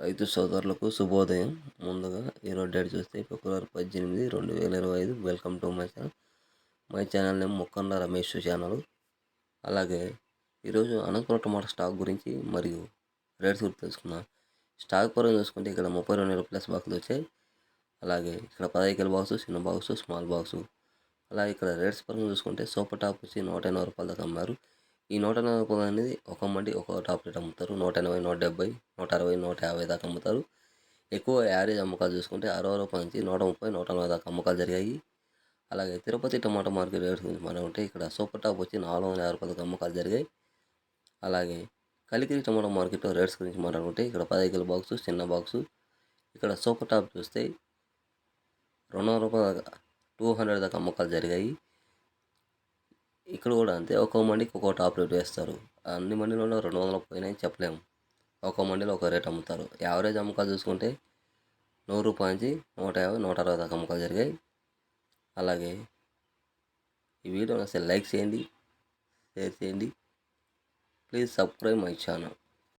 రైతు సోదరులకు శుభోదయం. ముందుగా ఈరోజు డేట్ చూస్తే ఫిబ్రవరి పద్దెనిమిది రెండు వేల ఇరవై ఐదు. Welcome to my channel. My channel name Mukkanda Ramesh channel. అలాగే ఈరోజు అనంతపురం టమాటా స్టాక్ గురించి మరియు రేట్స్ గురించి తెలుసుకుందాం. స్టాక్ పరంగా చూసుకుంటే ఇక్కడ ముప్పై రెండు వేల ప్లస్ బాక్సులు వచ్చాయి. అలాగే ఇక్కడ పదహైదు కిలో బాక్స్ చిన్న బాక్స్ స్మాల్ బాక్స్. అలాగే ఇక్కడ రేట్స్ పరంగా చూసుకుంటే సూపర్ టాప్ వచ్చి నూట ఎనభై రూపాయల దాకా అమ్మారు. ఈ నూట ఎనభై రూపాయలు అనేది ఒక మండి ఒక టాప్ అమ్ముతారు. నూట ఎనభై నూట డెబ్బై నూట అరవై నూట యాభై దాకా అమ్ముతారు. ఎక్కువ యావరేజ్ అమ్మకాలు చూసుకుంటే అరవై రూపాయల నుంచి నూట ముప్పై నూట నలభై దాకా అమ్మకాలు జరిగాయి. అలాగే తిరుపతి టమాటా మార్కెట్ రేట్స్ గురించి మనం ఉంటే ఇక్కడ సూపర్ టాప్ వచ్చి నాలుగు వందల యాభై రూపాయలకు అమ్మకాలు జరిగాయి. అలాగే కలికిరి టమాటా మార్కెట్లో రేట్స్ గురించి మాట్లాడుకుంటే ఇక్కడ పదహైదు కిలో బాక్స్ చిన్న బాక్సు. ఇక్కడ సూపర్ టాప్ చూస్తే రెండు వందల రూపాయల టూ హండ్రెడ్ దాకా అమ్మకాలు జరిగాయి. ఇక్కడ కూడా అంతే. ఒక్కో మండికి ఒక్కో టాప్ రేట్ వేస్తారు. అన్ని మండీలలో రెండు వందలు పోయినాయి చెప్పలేము. ఒక్కో మండీలో ఒక రేట్ అమ్ముతారు. యావరేజ్ అమ్మకాలు చూసుకుంటే నూరు రూపాయల నుంచి నూట యాభై నూట అరవై దాకా అమ్మకాలు జరిగాయి. అలాగే ఈ వీడియో అసలు లైక్ చేయండి షేర్ చేయండి. Please subscribe my channel.